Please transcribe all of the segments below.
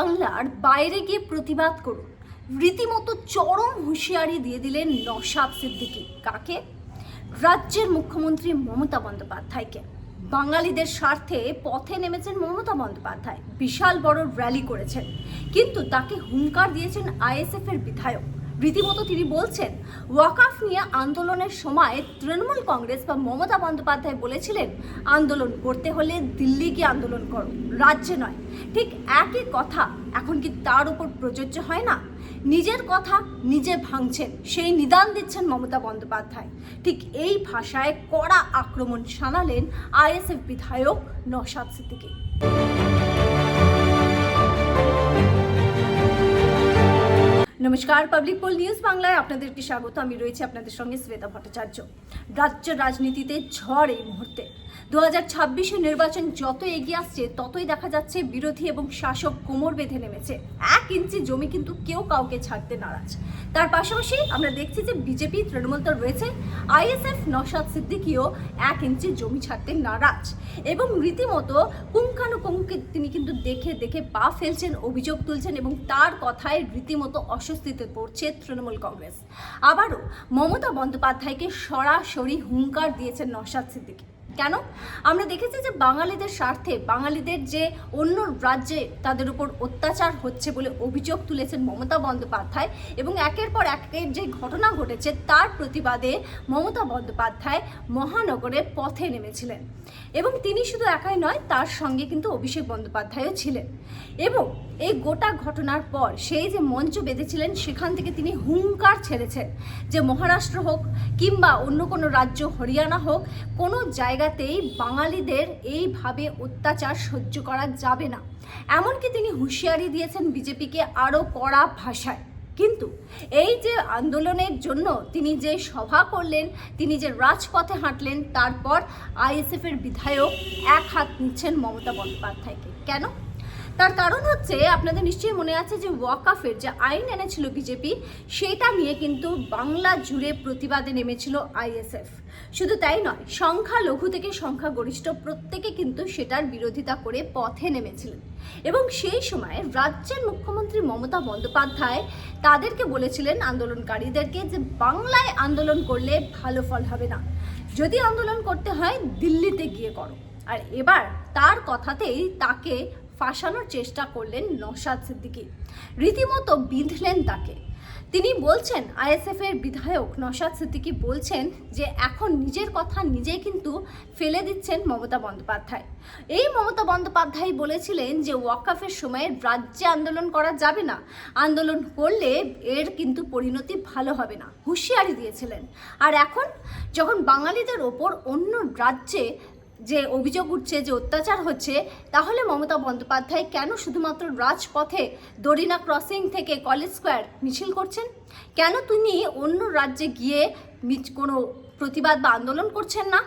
বাংলার বাইরে গিয়ে প্রতিবাদ করুন। রীতিমতো চরম হুঁশিয়ারি দিয়ে দিলেন নসাদ সিদ্দিকি। কাকে? রাজ্যের মুখ্যমন্ত্রী মমতা বন্দ্যোপাধ্যায়কে। বাঙালিদের স্বার্থে পথে নেমেছেন মমতা বন্দ্যোপাধ্যায়। বিশাল বড় র্যালি করেছেন। কিন্তু তাকে হুঙ্কার দিয়েছেন আইএসএফ এর বিধায়ক। রীতিমতো তিনি বলছেন, ওয়াকাফ নিয়ে আন্দোলনের সময় তৃণমূল কংগ্রেস বা মমতা বন্দ্যোপাধ্যায় বলেছিলেন, আন্দোলন করতে হলে দিল্লি গিয়ে আন্দোলন করো, রাজ্যে নয়। ঠিক একই কথা এখন কি তার উপর প্রযোজ্য হয় না? নিজের কথা নিজে ভাঙছেন, সেই নিদান দিচ্ছেন মমতা বন্দ্যোপাধ্যায়। ঠিক এই ভাষায় কড়া আক্রমণ শানালেন আইএসএফ বিধায়ক নসাদ সিদ্দিকী। নমস্কার পাবলিক পোল নিউজ বাংলায় আপনাদেরকে স্বাগত। আমি রয়েছি আপনাদের সঙ্গে শ্বেতা ভট্টাচার্য। রাজ্য রাজনীতিতে ঝড় এই মুহূর্তে। দু হাজার নির্বাচন যত এগিয়ে আসছে, ততই দেখা যাচ্ছে বিরোধী এবং শাসক কোমর বেঁধে নেমেছে। এক ইঞ্চি জমি কিন্তু কেউ কাউকে ছাড়তে নারাজ। তার পাশাপাশি আমরা দেখছি যে বিজেপি, তৃণমূল তো রয়েছে। আইএসএফ নসাদ সিদ্দিকিও এক ইঞ্চি জমি ছাড়তে নারাজ। এবং রীতিমতো পুঙ্খানুপুঙ্খে তিনি কিন্তু দেখে দেখে পা ফেলছেন, অভিযোগ তুলছেন এবং তার কথায় রীতিমতো অস্বস্তিতে পড়ছে তৃণমূল কংগ্রেস। আবারও মমতা বন্দ্যোপাধ্যায়কে সরাসরি হুঙ্কার দিয়েছেন নসাদ সিদ্দিকী। কেন? আমরা দেখেছি যে বাঙালিদের স্বার্থে, বাঙালিদের যে অন্য রাজ্যে তাদের উপর অত্যাচার হচ্ছে বলে অভিযোগ তুলেছেন মমতা বন্দ্যোপাধ্যায় এবং একের পর একের যে ঘটনা ঘটেছে তার প্রতিবাদে মমতা বন্দ্যোপাধ্যায় মহানগরে পথে নেমেছিলেন। এবং তিনি শুধু একাই নয়, তার সঙ্গে কিন্তু অভিষেক বন্দ্যোপাধ্যায়ও ছিলেন। এবং এই গোটা ঘটনার পর সেই যে মঞ্চ বেঁধেছিলেন, সেখান থেকে তিনি হুঙ্কার ছেড়েছেন যে মহারাষ্ট্র হোক কিংবা অন্য কোনো রাজ্য হরিয়ানা হোক, কোনো জায়গাতেই বাঙালিদের এইভাবে অত্যাচার সহ্য করা যাবে না। এমনকি তিনি হুঁশিয়ারি দিয়েছেন বিজেপিকে আরও কড়া ভাষায়। কিন্তু এই যে আন্দোলনের জন্য তিনি যে সভা করলেন, তিনি যে রাজপথে হাঁটলেন, তারপর আইএসএফের বিধায়ক এক হাত নিচ্ছেন মমতা বন্দ্যোপাধ্যায়কে। কেন? তার কারণ হচ্ছে, আপনাদের নিশ্চয়ই মনে আছে যে ওয়াকাফের যে আইন এনেছিল বিজেপি, সেটা নিয়ে কিন্তু বাংলা জুড়ে প্রতিবাদে নেমেছিল আইএসএফ। শুধু তাই নয় সংখ্যা লঘু থেকে সংখ্যা গরিষ্ঠ প্রত্যেকে কিন্তু সেটার বিরোধিতা করে পথে নেমেছিলেন। এবং সেই সময় রাজ্যের মুখ্যমন্ত্রী মমতা বন্দ্যোপাধ্যায় তাদেরকে বলেছিলেন আন্দোলনকারীদেরকে যে বাংলায় আন্দোলন করলে ভালো ফল হবে না। যদি আন্দোলন করতে হয়, দিল্লিতে গিয়ে করো। আর এবার তার কথাতেই তাকে ফাঁসানোর চেষ্টা করলেন নসাদ সিদ্দিকী। রীতিমতো বিঁধলেন তাকে। তিনি বলছেন আইএসএফ এর বিধায়ক নসাদ সিদ্দিকী বলছেন যে, এখন নিজের কথা নিজেই কিন্তু ফেলে দিচ্ছেন মমতা বন্দ্যোপাধ্যায়। এই মমতা বন্দ্যোপাধ্যায় বলেছিলেন যে, ওয়াকাফের সময় রাজ্যে আন্দোলন করা যাবে না। আন্দোলন করলে এর কিন্তু পরিণতি ভালো হবে না। হুঁশিয়ারি দিয়েছিলেন। আর এখন যখন বাঙালিদের ওপর অন্য রাজ্যে যে অভিযোগ উঠছে, যে অত্যাচার হচ্ছে, তাহলে মমতা বন্দ্যোপাধ্যায় কেন শুধুমাত্র রাজপথে দরিনা ক্রসিং থেকে কলেজ স্কোয়ার মিছিল করছেন? কেন তিনি অন্য রাজ্যে গিয়ে কোনো প্রতিবাদ বা আন্দোলন করছেন না?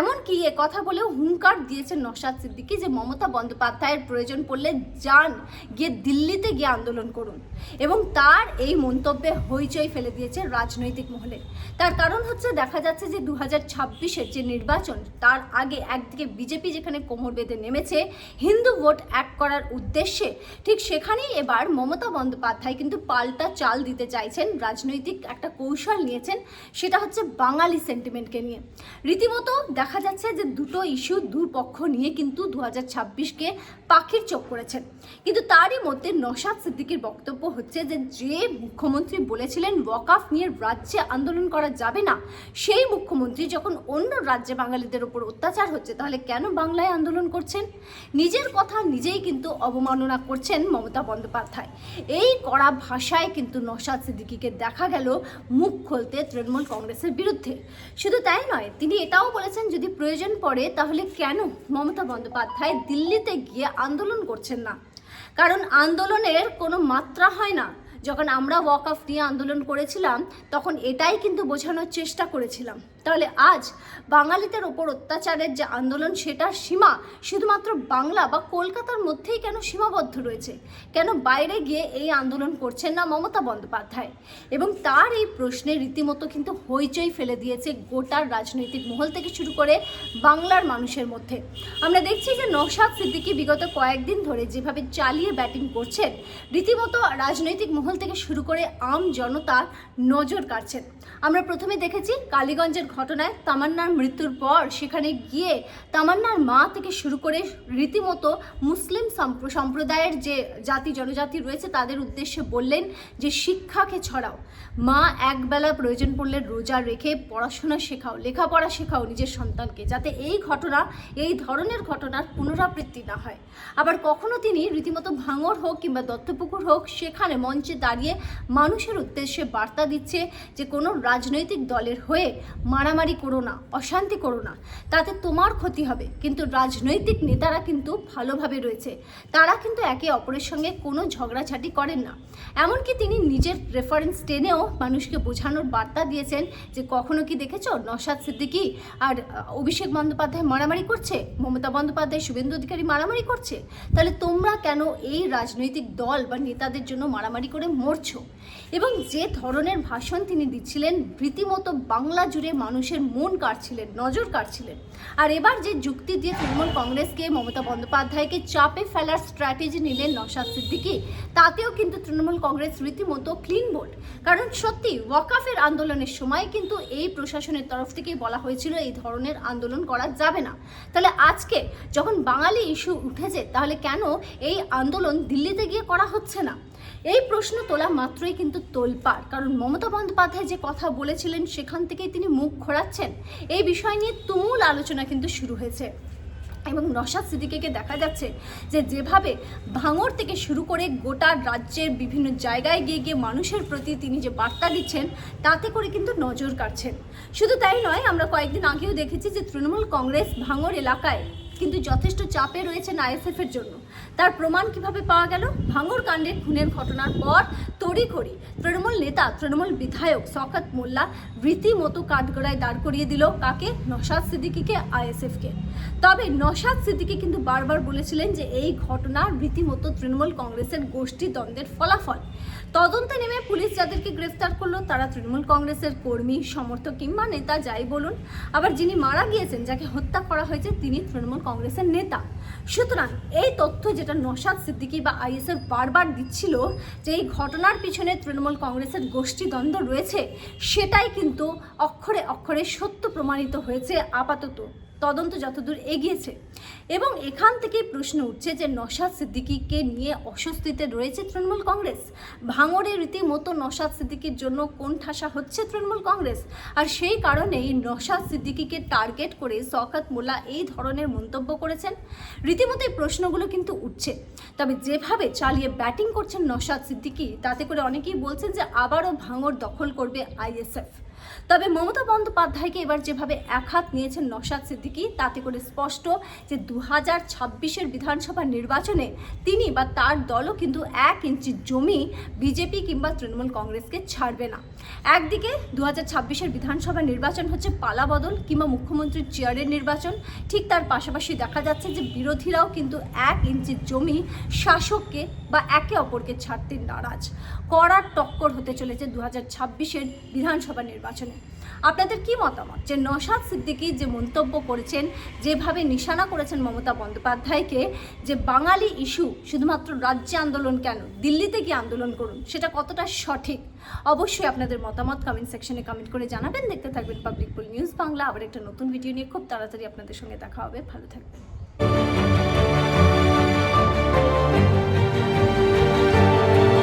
এমনকি এ কথা বলেও হুঙ্কার দিয়েছেন নসাদ সিদ্দিকি যে মমতা বন্দ্যোপাধ্যায়ের প্রয়োজন পড়লে যান, গিয়ে দিল্লিতে গিয়ে আন্দোলন করুন। এবং তার এই মন্তব্যে হইচই ফেলে দিয়েছে রাজনৈতিক মহলে। তার কারণ হচ্ছে, দেখা যাচ্ছে যে দু হাজার যে নির্বাচন, তার আগে একদিকে বিজেপি যেখানে কোমর বেঁধে নেমেছে, হিন্দু ভোট এক করার উদ্দেশ্যে, ঠিক সেখানেই এবার মমতা বন্দ্যোপাধ্যায় কিন্তু পাল্টা চাল দিতে চাইছেন, রাজনৈতিক একটা কৌশল নিয়েছেন, সেটা হচ্ছে বাঙালি সেন্টিমেন্টকে নিয়ে। রীতিমতো দেখা যাচ্ছে যে দুটো ইস্যু দু পক্ষ নিয়ে কিন্তু দু হাজার ছাব্বিশকে পাখির চোখ করেছেন কিন্তু তারই মধ্যে নসাদ সিদ্দিকির বক্তব্য হচ্ছে যে যে মুখ্যমন্ত্রী বলেছিলেন ওয়াকাফ নিয়ে রাজ্যে আন্দোলন করা যাবে না, সেই মুখ্যমন্ত্রী যখন অন্য রাজ্যে বাঙালিদের উপর অত্যাচার হচ্ছে, তাহলে কেন বাংলায় আন্দোলন করছেন? নিজের কথা নিজেই কিন্তু অবমাননা করছেন মমতা বন্দ্যোপাধ্যায়। এই কড়া ভাষায় কিন্তু নসাদ সিদ্দিকিকে দেখা গেল মুখ খুলতে তৃণমূল কংগ্রেসের বিরুদ্ধে। শুধু তাই নয়, তিনি এটাও বলেছেন যদি প্রয়োজন পড়ে তাহলে কেন মমতা বন্দ্যোপাধ্যায় দিল্লিতে গিয়ে আন্দোলন করছেন না? কারণ আন্দোলনের কোনো মাত্রা হয় না। যখন আমরা ওয়াক অফ নিয়ে আন্দোলন করেছিলাম, তখন এটাই কিন্তু বোঝানোর চেষ্টা করেছিলাম। তাহলে আজ বাঙালিদের ওপর অত্যাচারের যে আন্দোলন, সেটার সীমা শুধুমাত্র বাংলা বা কলকাতার মধ্যেই কেন সীমাবদ্ধ রয়েছে? কেন বাইরে গিয়ে এই আন্দোলন করছেন না মমতা বন্দ্যোপাধ্যায়? এবং তার এই প্রশ্নে রীতিমতো কিন্তু হইচই ফেলে দিয়েছে গোটার রাজনৈতিক মহল থেকে শুরু করে বাংলার মানুষের মধ্যে। আমরা দেখছি যে নৌশাদ সিদ্দিকী বিগত কয়েকদিন ধরে যেভাবে চালিয়ে ব্যাটিং করছেন, রীতিমতো রাজনৈতিক মহল থেকে শুরু করে আম জনতার নজর কাড়ছেন। আমরা প্রথমে দেখেছি কালীগঞ্জের ঘটনায় তামান্নার মৃত্যুর পর সেখানে গিয়ে তামান্নার মা থেকে শুরু করে রীতিমতো মুসলিম সম্প্র- সম্প্রদায়ের যে জাতি, জনজাতি রয়েছে তাদের উদ্দেশ্যে বললেন যে শিক্ষাকে ছড়াও। মা একবেলা প্রয়োজন পড়লে রোজা রেখে পড়াশোনা শেখাও, লেখাপড়া শেখাও নিজের সন্তানকে, যাতে এই ঘটনা, এই ধরনের ঘটনার পুনরাবৃত্তি না হয়। আবার কখনো তিনি রীতিমতো ভাঙর হোক কিংবা দত্তপুকুর হোক, সেখানে মঞ্চে দাঁড়িয়ে মানুষের উদ্দেশ্যে বার্তা দিচ্ছে যে কোনো রাজনৈতিক দলের হয়ে মারামারি করো না, অশান্তি করো না। তাতে তোমার ক্ষতি হবে। কিন্তু রাজনৈতিক নেতারা কিন্তু ভালোভাবে রয়েছে। তারা কিন্তু একে অপরের সঙ্গে কোনো ঝগড়াঝাটি করেন না। এমনকি তিনি নিজের রেফারেন্স টেনেও মানুষকে বোঝানোর বার্তা দিয়েছেন যে, কখনো কি দেখেছ? নসাদ সিদ্দিকী আর অভিষেক বন্দ্যোপাধ্যায় মারামারি করছে? মমতা বন্দ্যোপাধ্যায়, শুভেন্দু অধিকারী মারামারি করছে? তাহলে তোমরা কেন এই রাজনৈতিক দল বা নেতাদের জন্য মারামারি করে মরছো? এবং যে ধরনের ভাষণ তিনি দিচ্ছিলেন, রীতিমতো বাংলা জুড়ে মানুষের মন কাটছিলেন নজর কাটছিলেন আর এবার যে যুক্তি দিয়ে তৃণমূল কংগ্রেসকে মমতা বন্দ্যোপাধ্যায়কে চাপে ফেলার স্ট্র্যাটেজি নিলেন নসাদ সিদ্দিকী, তাতেও কিন্তু তৃণমূল কংগ্রেস রীতিমতো ক্লিন বোর্ড কারণ সত্যি, ওয়াকাফের আন্দোলনের সময় কিন্তু এই প্রশাসনের তরফ থেকেই বলা হয়েছিল এই ধরনের আন্দোলন করা যাবে না। তাহলে আজকে যখন বাঙালি ইস্যু উঠেছে, তাহলে কেন এই আন্দোলন দিল্লিতে গিয়ে করা হচ্ছে না? এই প্রশ্ন তোলা মাত্রই কিন্তু তোলপাড়। কারণ মমতা বন্দ্যোপাধ্যায় যে কথা বলেছিলেন, সেখান থেকেই তিনি মুখ ঘোরাচ্ছেন এই বিষয় নিয়ে তুমুল আলোচনা কিন্তু শুরু হয়েছে। এবং নসাদ সিদ্দিকিকে দেখা যাচ্ছে যে, যেভাবে ভাঙর থেকে শুরু করে গোটা রাজ্যের বিভিন্ন জায়গায় গিয়ে গিয়ে মানুষের প্রতি তিনি যে বার্তা দিচ্ছেন, তাতে করে কিন্তু নজর কাটছেন শুধু তাই নয়, আমরা কয়েকদিন আগেও দেখেছি যে, তৃণমূল কংগ্রেস ভাঙর এলাকায় কিন্তু যথেষ্ট চাপে রয়েছেন আইএসএফ এর জন্য। তার প্রমাণ কীভাবে পাওয়া গেল? ভাঙর কাণ্ডের খুনের ঘটনার পর তড়িঘড়ি তৃণমূল নেতা, তৃণমূল বিধায়ক শওকত মোল্লা রীতিমতো কাঠগড়ায় দাঁড় করিয়ে দিল কাকে? নসাদ সিদ্দিকিকে আইএসএফকে তবে নসাদ সিদ্দিকি কিন্তু বারবার বলেছিলেন যে এই ঘটনা রীতিমতো তৃণমূল কংগ্রেসের গোষ্ঠী দ্বন্দ্বের ফলাফল। তদন্তে নেমে পুলিশ যাদেরকে গ্রেফতার করল, তারা তৃণমূল কংগ্রেসের কর্মী, সমর্থক কিংবা নেতা, যাই বলুন। আবার যিনি মারা গিয়েছেন, যাকে হত্যা করা হয়েছে, তিনি তৃণমূল কংগ্রেসের নেতা। সুতরাং এই তথ্য যেটা নসাদ সিদ্দিকী বা আইএসএফ বারবার দিচ্ছিল, যে এই ঘটনার পিছনে তৃণমূল কংগ্রেসের গোষ্ঠী দ্বন্দ্ব রয়েছে, সেটাই কিন্তু অক্ষরে অক্ষরে সত্য প্রমাণিত হয়েছে আপাতত। তদন্ত যতদূর এগিয়েছে। এবং এখান থেকেই প্রশ্ন উঠছে যে নসাদ সিদ্দিকিকে নিয়ে অস্বস্তিতে রয়েছে তৃণমূল কংগ্রেস। ভাঙড়ে রীতিমতো নসাদ সিদ্দিকীর জন্য কোন ঠাসা হচ্ছে তৃণমূল কংগ্রেস? আর সেই কারণেই নসাদ সিদ্দিকিকে টার্গেট করে শওকত মোল্লা এই ধরনের মন্তব্য করেছেন। রীতিমতো এই প্রশ্নগুলো কিন্তু উঠছে। তবে যেভাবে চালিয়ে ব্যাটিং করছেন নসাদ সিদ্দিকী, তাতে করে অনেকেই বলছেন যে আবারও ভাঙড় দখল করবে আইএসএফ। তবে মমতা বন্দ্যোপাধ্যায়কে এবার যেভাবে এক হাত নিয়েছেন নসাদ সিদ্দিকী, তাতে করে স্পষ্ট যে দু হাজার ছাব্বিশের বিধানসভা নির্বাচনে তিনি বা তার দলও কিন্তু এক ইঞ্চি জমি বিজেপি কিংবা তৃণমূল কংগ্রেসকে ছাড়বে না। একদিকে দু হাজার ছাব্বিশের বিধানসভা নির্বাচন হচ্ছে পালাবদল কিংবা মুখ্যমন্ত্রীর চেয়ারের নির্বাচন। ঠিক তার পাশাপাশি দেখা যাচ্ছে যে বিরোধীরাও কিন্তু এক ইঞ্চি জমি শাসককে বা একে অপরকে ছাড়তে নারাজ। কড়ার টক্কর হতে চলেছে দু হাজার ছাব্বিশের বিধানসভা নির্বাচনে। আপনাদের কি মতামত? যে নসাদ সিদ্দিকী যে মন্তব্য করেছেন, যেভাবে নিশানা করেছেন মমতা বন্দ্যোপাধ্যায়কে, যে বাঙালি ইস্যু শুধুমাত্র রাজ্যে আন্দোলন কেন, দিল্লিতে গিয়ে আন্দোলন করুন, সেটা কতটা সঠিক? অবশ্যই আপনাদের মতামত কমেন্ট সেকশনে কমেন্ট করে জানাবেন। দেখতে থাকবেন পাবলিক পোল নিউজ বাংলা আবার একটা নতুন ভিডিও নিয়ে খুব তাড়াতাড়ি আপনাদের সঙ্গে দেখা হবে। ভালো থাকবেন।